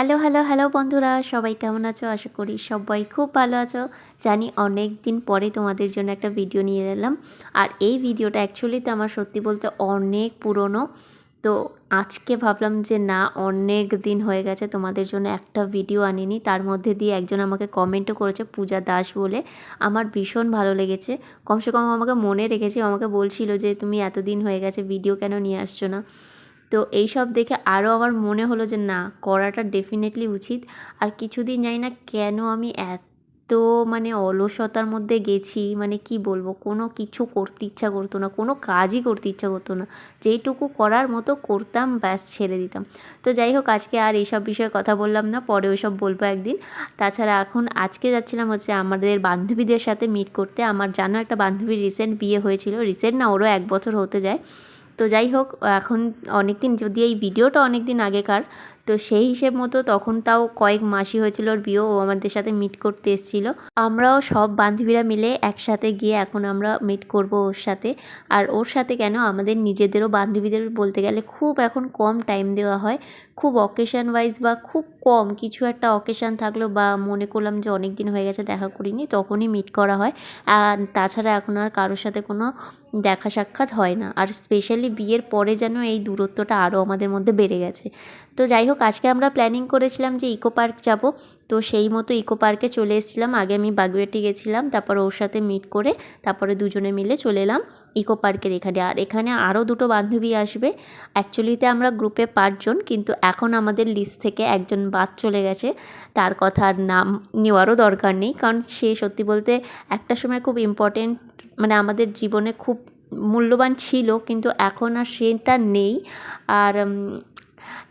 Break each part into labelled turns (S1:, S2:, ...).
S1: Hello hello hello বন্ধুরা, সবাই কেমন আছো? আশা করি সবাই খুব ভালো আছো। জানি অনেক দিন পরে তোমাদের জন্য একটা ভিডিও নিয়ে এলাম। আর এই ভিডিওটা অ্যাকচুয়ালি তো আমার সত্যি বলতে অনেক পুরনো। তো আজকে ভাবলাম যে না, অনেক দিন হয়ে গেছে তোমাদের জন্য একটা ভিডিও আনিনি। তার মধ্যে দিয়ে একজন আমাকে কমেন্টও করেছে, পূজা দাস বলে। আমার ভীষণ ভালো লেগেছে। কমসে কম আমাকে মনে রেখেছে, আমাকে বলছিল যে, তুমি এতদিন হয়ে গেছে, ভিডিও কেন নিয়ে আসছো না? তো এই সব দেখে আরও আমার মনে হলো যে না, করাটা ডেফিনেটলি উচিত। আর কিছুদিন জানি না কেন আমি এত মানে অলসতার মধ্যে গেছি মানে কি বলব, কোনো কিছু করতে ইচ্ছা করতো না, কোনো কাজই করতে ইচ্ছা করতো না। যেইটুকু করার মতো করতাম, ব্যাস ছেড়ে দিতাম। তো যাই হোক, আজকে আর এইসব বিষয়ে কথা বললাম না, পরে ওইসব বলব একদিন। তাছাড়া এখন আজকে যাচ্ছিলাম হচ্ছে আমাদের বান্ধবীদের সাথে মিট করতে। আমার জানো একটা বান্ধবীর রিসেন্ট বিয়ে হয়েছিল রিসেন্ট না ওরও এক বছর হতে যায়। তো যাই হোক এখন অনেক দিন যদি এই ভিডিওটা অনেক দিন আগেকার তো সেই হিসেব মতো তখন তাও কয়েক মাসই হয়েছিল ওর বিয়ে, ও আমাদের সাথে মিট করতে এসেছিল। আমরাও সব বান্ধবীরা মিলে একসাথে গিয়ে এখন আমরা মিট করব ওর সাথে। আর ওর সাথে কেন? আমাদের নিজেদেরও বান্ধবীদের বলতে গেলে খুব এখন কম টাইম দেওয়া হয়। খুব অকেশান ওয়াইজ বা খুব কম, কিছু একটা অকেশান থাকল বা মনে করলাম যে অনেক দিন হয়ে গেছে, দেখা করিনি, তখনই মিট করা হয়। আর তাছাড়া এখন আর কারোর সাথে কোনো দেখা সাক্ষাৎ হয় না। আর স্পেশালি বিয়ের পরে যেন এই দূরত্বটা আরও আমাদের মধ্যে বেড়ে গেছে। তো যাই হোক আজকে আমরা প্ল্যানিং করেছিলাম যে ইকো পার্ক যাব। তো সেই মতো ইকো পার্কে চলে এসেছিলাম। আগে আমি বাগুয়াটি গেছিলাম, তারপর ওর সাথে মিট করে তারপরে দুজনে মিলে চলে এলাম ইকো পার্কের এখানে। আর এখানে আরও দুটো বান্ধবী আসবে। অ্যাকচুয়ালিতে আমরা গ্রুপে পাঁচজন, কিন্তু এখন আমাদের লিস্ট থেকে একজন বাদ চলে গেছে। তার কথা আর নাম নেওয়ারও দরকার নেই, কারণ সে সত্যি বলতে একটা সময় খুব ইম্পর্টেন্ট মানে আমাদের জীবনে খুব মূল্যবান ছিল, কিন্তু এখন আর সেটা নেই। আর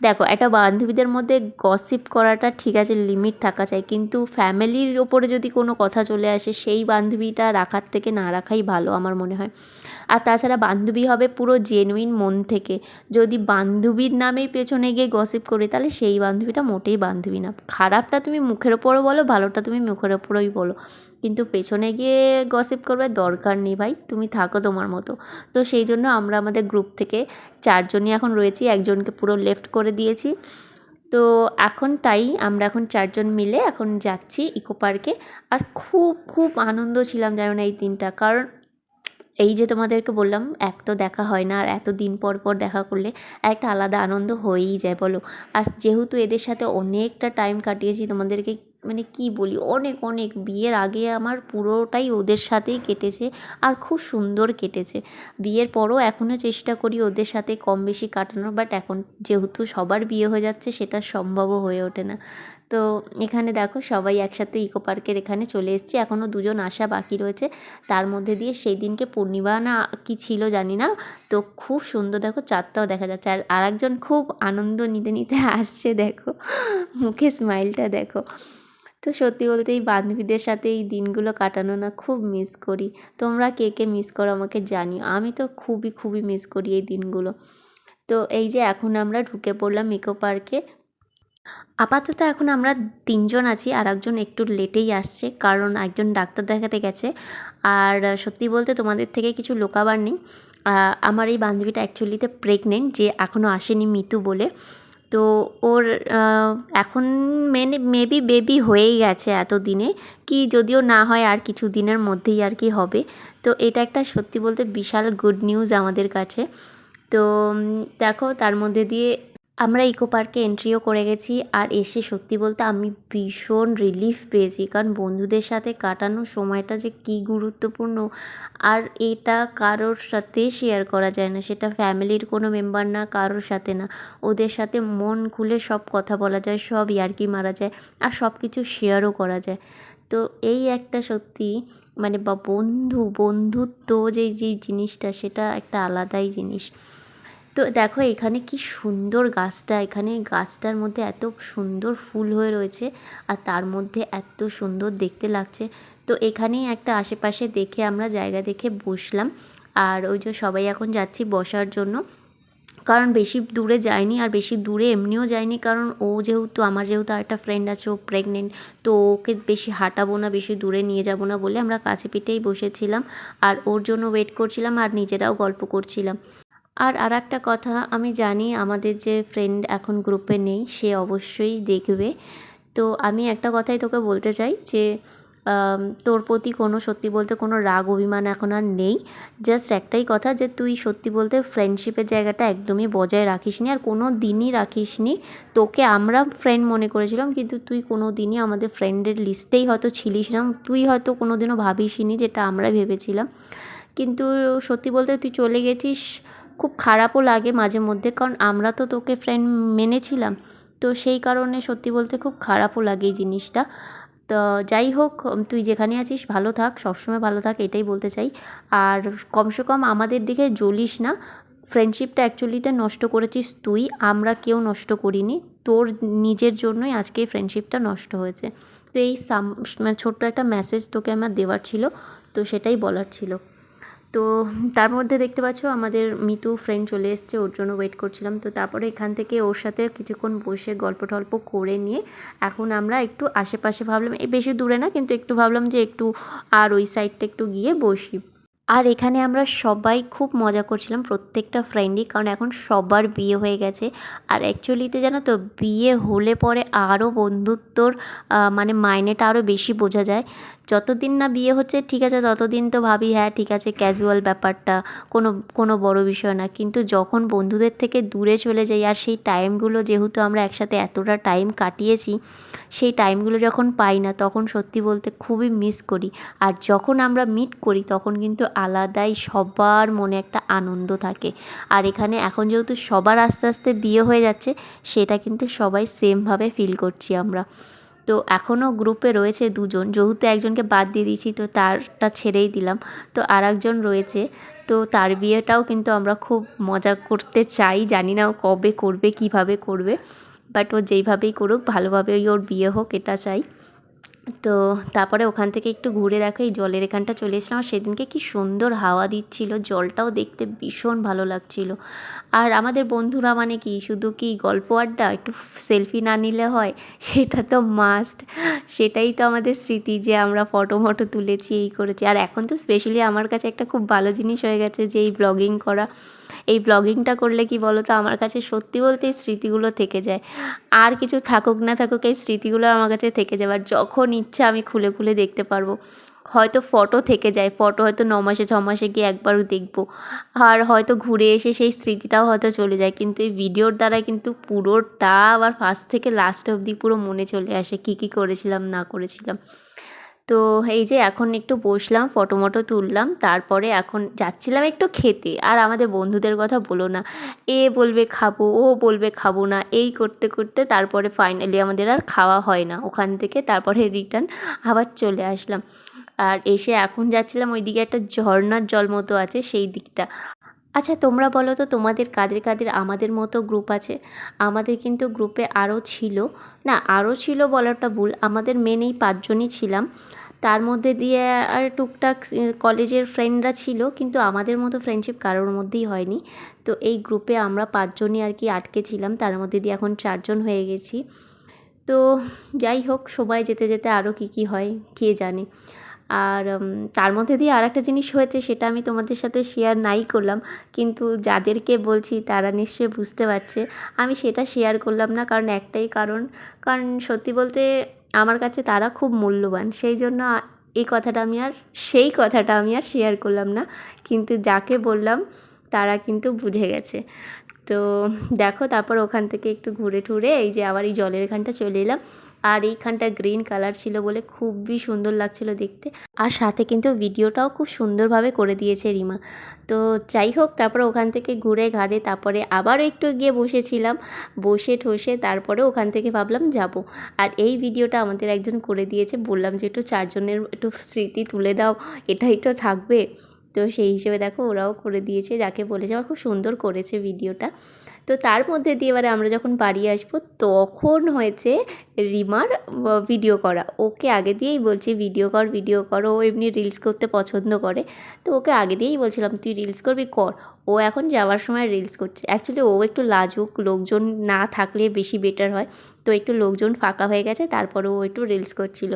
S1: দেখো, একটা বান্ধবীদের মধ্যে গসিপ করাটা ঠিক আছে লিমিট থাকা চাই, কিন্তু ফ্যামিলির ওপরে যদি কোনো কথা চলে আসে, সেই বান্ধবীটা রাখার থেকে না রাখাই ভালো আমার মনে হয়। আর তাছাড়া বান্ধবী হবে পুরো জেনুইন মন থেকে। যদি বান্ধবীর নামেই পেছনে গিয়ে গসিপ করি, তাহলে সেই বান্ধবীটা মোটেই বান্ধবী না। খারাপটা তুমি মুখের ওপরও বলো, ভালোটা তুমি মুখের ওপরেই বলো। কিন্তু পেছনে গিয়ে গসিপ করবে দরকার নেই ভাই, তুমি থাকো তোমার মতো। তো সেই জন্য আমরা আমাদের গ্রুপ থেকে চারজনই এখন রয়েছি, একজনকে পুরো লেফট করে দিয়েছি। তো এখন তাই আমরা এখন চারজন মিলে এখন যাচ্ছি ইকো পার্কে আর খুব খুব আনন্দ ছিলাম যেন এই দিনটা, কারণ এই যে তোমাদেরকে বললাম, এক তো দেখা হয় না, আর এত দিন পর পর দেখা করলে একটা আলাদা আনন্দ হয়েই যায় বলো। আর যেহেতু এদের সাথে অনেকটা টাইম কাটিয়েছি, তোমাদেরকে মানে কি বলি, অনেক অনেক বিয়ের আগে আমার পুরোটাই ওদের সাথেই কেটেছে আর খুব সুন্দর কেটেছে। বিয়ের পরও এখনও চেষ্টা করি ওদের সাথে কম বেশি কাটানোর বাট এখন যেহেতু সবার বিয়ে হয়ে যাচ্ছে সেটা সম্ভবও হয়ে ওঠে না। তো এখানে দেখো সবাই একসাথে ইকো পার্কের এখানে চলে এসেছি। এখনও দুজন আসা বাকি রয়েছে। তার মধ্যে দিয়ে সেই দিনকে পূর্ণিমা না কি ছিল জানি না। তো খুব সুন্দর দেখো চাঁদটাও দেখা যাচ্ছে। আর আরেকজন খুব আনন্দ নিতে নিতে আসছে দেখো। মুখে স্মাইলটা দেখো। তো সত্যি বলতে এই বান্ধবীদের সাথে এই দিনগুলো কাটানো না খুব মিস করি। তোমরা কে কে মিস করো আমাকে জানিও। আমি তো খুবই খুবই মিস করি এই দিনগুলো। তো এই যে এখন আমরা ঢুকে পড়লাম ইকো পার্কে আপাতত এখন আমরা তিনজন আছি আর একজন একটু লেটেই আসছে, কারণ একজন ডাক্তার দেখাতে গেছে। আর সত্যি বলতে তোমাদের থেকে কিছু লোকাবার নেই। আমার এই বান্ধবীটা অ্যাকচুয়ালিতে প্রেগনেন্ট যে এখনও আসেনি মিতু বলে। তো ওর এখন মেনে মেবি বেবি হয়েই গেছে এত দিনে কি যদিও না হয় আর কিছু দিনের মধ্যেই আর কি হবে। তো এটা একটা সত্যি বলতে বিশাল গুড নিউজ আমাদের কাছে। তো দেখো তার মধ্যে দিয়ে আমরা ইকো পার্কে এন্ট্রিও করে গেছি আর এসে সত্যি বলতে আমি ভীষণ রিলিফ পেয়েছি। কারণ বন্ধুদের সাথে কাটানো সময়টা যে কী গুরুত্বপূর্ণ। আর এটা কারোর সাথে শেয়ার করা যায় না। সেটা ফ্যামিলির কোনো মেম্বার না, কারোর সাথে না। ওদের সাথে মন খুলে সব কথা বলা যায়, সব ইয়ার্কি মারা যায় আর সব কিছু শেয়ারও করা যায়। তো এই একটা সত্যি মানে বা বন্ধু, বন্ধুত্ব যে যে জিনিসটা সেটা একটা আলাদাই জিনিস। তো দেখো এখানে কি সুন্দর গাছটা, এখানে গাছটার মধ্যে এত সুন্দর ফুল হয়ে রয়েছে আর তার মধ্যে এত সুন্দর দেখতে লাগছে। তো এখানেই একটা আশেপাশে দেখে আমরা জায়গা দেখে বসলাম। আর ওই যে সবাই এখন যাচ্ছি বসার জন্য। কারণ বেশি দূরে যায়নি আর বেশি দূরে এমনিও যায়নি কারণ ও যেহেতু, আমার যেহেতু একটা ফ্রেন্ড আছে, ও প্রেগনেন্ট তো ওকে বেশি হাঁটাবো না, বেশি দূরে নিয়ে যাব না বলে আমরা কাছে পিঠেই বসেছিলাম। আর ওর জন্য ওয়েট করছিলাম আর নিজেরাও গল্প করছিলাম। আর আর একটা কথা, আমি জানি আমাদের যে ফ্রেন্ড এখন গ্রুপে নেই, সে অবশ্যই দেখবে। তো আমি একটা কথাই তোকে বলতে চাই যে তোর প্রতি কোনো সত্যি বলতে কোনো রাগ, অভিমান এখন আর নেই। জাস্ট একটাই কথা যে, তুই সত্যি বলতে ফ্রেন্ডশিপের জায়গাটা একদমই বজায় রাখিসনি আর কোনো দিনই রাখিসনি। তোকে আমরা ফ্রেন্ড মনে করেছিলাম, কিন্তু তুই কোনো দিনই আমাদের ফ্রেন্ডের লিস্টেই হয়তো ছিলিস না। তুই হয়তো কোনো দিনও ভাবিসনি যেটা আমরা ভেবেছিলাম। কিন্তু সত্যি বলতে তুই চলে গেছিস খুব খারাপও লাগে মাঝে মধ্যে, কারণ আমরা তো তোকে ফ্রেন্ড মেনেছিলাম। তো সেই কারণে সত্যি বলতে খুব খারাপও লাগে এই জিনিসটা। তো যাই হোক, তুই যেখানে আছিস ভালো থাক, সবসময় ভালো থাক, এটাই বলতে চাই। আর কমসে কম আমাদের দিকে জ্বলিস না। ফ্রেন্ডশিপটা অ্যাকচুয়ালিতে নষ্ট করেছিস তুই, আমরা কেউ নষ্ট করিনি। তোর নিজের জন্যই আজকে ফ্রেন্ডশিপটা নষ্ট হয়েছে। তো এই সাম মানে ছোট্ট একটা মেসেজ তোকে আমার দেওয়ার ছিল, তো সেটাই বলার ছিল। তো তার মধ্যে দেখতে পাচ্ছ আমাদের মিতু ফ্রেন্ড চলে এসছে, ওর জন্য ওয়েট করছিলাম। তো তারপরে এখান থেকে ওর সাথে কিছুক্ষণ বসে গল্প টল্প করে নিয়ে এখন আমরা একটু আশেপাশে ভাবলাম এই বেশি দূরে না, কিন্তু একটু ভাবলাম যে একটু আর ওই সাইডটা একটু গিয়ে বসি। আর এখানে আমরা সবাই খুব মজা করছিলাম, প্রত্যেকটা ফ্রেন্ডই কারণ এখন সবার বিয়ে হয়ে গেছে। আর অ্যাকচুয়ালিতে জানো তো, বিয়ে হলে পরে আরও বন্ধুত্বর মানে মাইনেটা আরও বেশি বোঝা যায়। যতদিন না বিয়ে হচ্ছে ঠিক আছে ততদিন তো ভাবি হ্যাঁ ঠিক আছে ক্যাজুয়াল ব্যাপারটা কোনো কোনো বড় বিষয় না। কিন্তু যখন বন্ধুদের থেকে দূরে চলে যাই আর সেই টাইমগুলো যেহেতু আমরা একসাথে এতটা টাইম কাটিয়েছি সেই টাইমগুলো যখন পাই না তখন সত্যি বলতে খুবই মিস করি। আর যখন আমরা মিট করি তখন কিন্তু আলাদাই সবার মনে একটা আনন্দ থাকে। আর এখানে এখন যেহেতু সবার আস্তে আস্তে বিয়ে হয়ে যাচ্ছে সেটা কিন্তু সবাই সেমভাবে ফিল করছি আমরা। তো এখনও গ্রুপে রয়েছে দুজন। যেহেতু একজনকে বাদ দিয়ে দিয়েছি, তো তারটা ছেড়েই দিলাম। তো আর একজন রয়েছে, তো তার বিয়েটাও কিন্তু আমরা খুব মজা করতে চাই। জানি না কবে করবে, কীভাবে করবে বাট ও যেইভাবেই করুক, ভালোভাবেই ওর বিয়ে হোক, এটা চাই। তো তারপরে ওখান থেকে একটু ঘুরে দেখো, এই জলের এখানটা চলে এসলাম। সেদিনকে কি সুন্দর হাওয়া দিচ্ছিল, জলটাও দেখতে ভীষণ ভালো লাগছিল। আর আমাদের বন্ধুরা মানে কি, শুধু কি গল্প আড্ডা, একটু সেলফি না নিলে হয়? সেটা তো মাস্ট সেটাই তো আমাদের স্মৃতি যে আমরা ফটো মটো তুলেছি, এই করেছি। আর এখন তো স্পেশালি আমার কাছে একটা খুব ভালো জিনিস হয়ে গেছে যে এই ব্লগিং করা। এই ব্লগিংটা করলে কি বলো তো আমার কাছে সত্যি বলতে এই স্মৃতিগুলো থেকে যায়। আর কিছু থাকুক না থাকুক, এই স্মৃতিগুলো আমার কাছে থেকে যাবে। আর যখন ইচ্ছা আমি খুলে খুলে দেখতে পারব। হয়তো ফটো থেকে যায়। ফটো হয়তো ন মাসে, ছ মাসে গিয়ে একবারও দেখব। আর হয়তো ঘুরে এসে সেই স্মৃতিটাও হয়তো চলে যায়। কিন্তু এই ভিডিওর দ্বারা কিন্তু পুরোটা আবার ফার্স্ট থেকে লাস্ট অবধি পুরো মনে চলে আসে। কী কী করেছিলাম, না করেছিলাম। তো এই যে এখন একটু বসলাম ফটো মটো তুললাম, তারপরে এখন যাচ্ছিলাম একটু খেতে। আর আমাদের বন্ধুদের কথা বলো না। এ বলবে খাব, ও বলবে খাব না, এই করতে করতে তারপরে ফাইনালি আমাদের আর খাওয়া হয় না। ওখান থেকে তারপরে রিটার্ন আবার চলে আসলাম। আর এসে এখন যাচ্ছিলাম ওইদিকে একটা ঝর্ণার জল মতো আছে সেই দিকটা। আচ্ছা তোমরা বলো তো তোমাদের কাদের কাদের আমাদের মতো গ্রুপ আছে? আমাদের কিন্তু গ্রুপে আরও ছিল। না আরও ছিল বলাটা ভুল। আমাদের মেন এই পাঁচজনই ছিলাম। তার মধ্যে দিয়ে আর টুকটাক কলেজের ফ্রেন্ডরা ছিল, কিন্তু আমাদের মতো ফ্রেন্ডশিপ কারোর মধ্যেই হয়নি। তো এই গ্রুপে আমরা পাঁচজনই আর কি আটকে ছিলাম। তার মধ্যে দিয়ে এখন চারজন হয়ে গেছি। তো যাই হোক, সবাই যেতে যেতে আরও কী কী হয়, কে জানে? আর তার মধ্যে দিয়ে আর একটা জিনিস হয়েছে সেটা আমি তোমাদের সাথে শেয়ার নাই করলাম, কিন্তু যাদেরকে বলছি তারা নিশ্চয়ই বুঝতে পারছে। আমি সেটা শেয়ার করলাম না কারণ একটাই কারণ কারণ সত্যি বলতে আমার কাছে তারা খুব মূল্যবান, সেই জন্য এই কথাটা আমি আর, সেই কথাটা আমি আর শেয়ার করলাম না। কিন্তু যাকে বললাম তারা কিন্তু বুঝে গেছে। তো দেখো তারপর ওখান থেকে একটু ঘুরে টুরে এই যে আবার এই জলের এখানটা চলে এলাম। আর এইখানটা গ্রিন কালার ছিল বলে খুবই সুন্দর লাগছিল দেখতে। আর সাথে কিন্তু ভিডিওটাও খুব সুন্দরভাবে করে দিয়েছে রিমা। তো যাই হোক, তারপরে ওখান থেকে ঘুরে ঘাড়ে, তারপরে আবারও একটু গিয়ে বসেছিলাম। বসে ঠসে তারপরে ওখান থেকে ভাবলাম যাব। আর এই ভিডিওটা আমাদের একজন করে দিয়েছে। বললাম যে একটু চারজনের একটু স্মৃতি তুলে দাও। এটাই তো থাকবে। তো সেই হিসেবে দেখো ওরাও করে দিয়েছে, যাকে বলেছে। আমার খুব সুন্দর করেছে ভিডিওটা। তো তার মধ্যে দিয়ে এবারে আমরা যখন বাড়ি আসব, তখন হয়েছে রিমার ভিডিও করা। ওকে আগে দিয়েই বলছি ভিডিও কর ভিডিও কর। ও এমনি রিলস করতে পছন্দ করে। তো ওকে আগে দিয়েই বলছিলাম, তুই রিলস করবি, কর। ও এখন যাওয়ার সময় রিলস করছে। অ্যাকচুয়ালি ও একটু লাজুক, লোকজন না থাকলে বেশি বেটার হয়। তো একটু লোকজন ফাঁকা হয়ে গেছে, তারপরে ও একটু রিলস করছিল।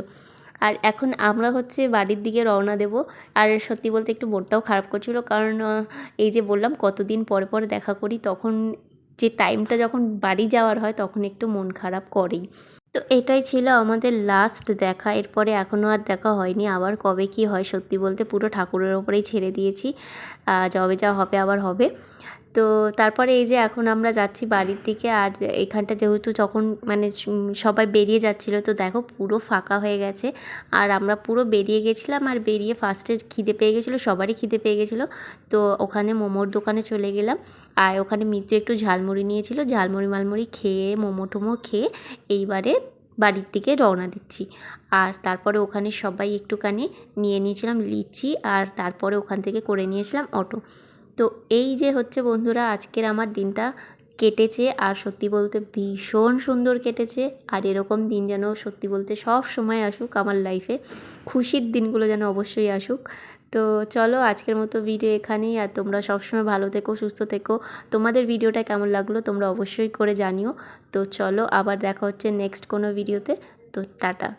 S1: আর এখন আমরা হচ্ছে বাড়ির দিকে রওনা দেব। আর সত্যি বলতে একটু মনটাও খারাপ করছিল, কারণ এই যে বললাম কতদিন পরে পরে দেখা করি, তখন যে টাইমটা যখন বাড়ি যাওয়ার হয়, তখন একটু মন খারাপ করেই। তো এটাই ছিল আমাদের লাস্ট দেখা, এরপরে এখনও আর দেখা হয়নি, আবার কবে কি হয় সত্যি বলতে পুরো ঠাকুরের ওপরেই ছেড়ে দিয়েছি। যবে যা হবে আবার হবে। তো তারপরে এই যে এখন আমরা যাচ্ছি বাড়ির দিকে আর এখানটা যেহেতু যখন মানে সবাই বেরিয়ে যাচ্ছিল, তো দেখো পুরো ফাঁকা হয়ে গেছে। আর আমরা পুরো বেরিয়ে গেছিলাম আর বেরিয়ে ফার্স্টে খিদে পেয়ে গেছিল, সবারই খিদে পেয়ে গেছিল। তো ওখানে মোমোর দোকানে চলে গেলাম। আর ওখানে মিত্র একটু ঝালমুড়ি নিয়েছিল, ঝালমুড়ি মালমুড়ি খেয়ে, মোমো টোমো খেয়ে এইবারে বাড়ির দিকে রওনা দিচ্ছি। আর তারপরে ওখানে সবাই একটুখানি নিয়ে নিয়েছিলাম লিচি আর তারপরে ওখান থেকে করে নিয়েছিলাম অটো। তো এই যে হচ্ছে বন্ধুরা, আজকের আমার দিনটা কেটেছে আর সত্যি বলতে ভীষণ সুন্দর কেটেছে। আর এরকম দিন যেন সত্যি বলতে সব সময় আসুক আমার লাইফে খুশির দিনগুলো যেন অবশ্যই আসুক। তো চলো আজকের মতো ভিডিও এখানেই, আর তোমরা সবসময় ভালো থেকো, সুস্থ থেকো। তোমাদের ভিডিওটা কেমন লাগল তোমরা অবশ্যই করে জানিও। তো চলো আবার দেখা হচ্ছে নেক্সট কোনো ভিডিওতে তো টাটা।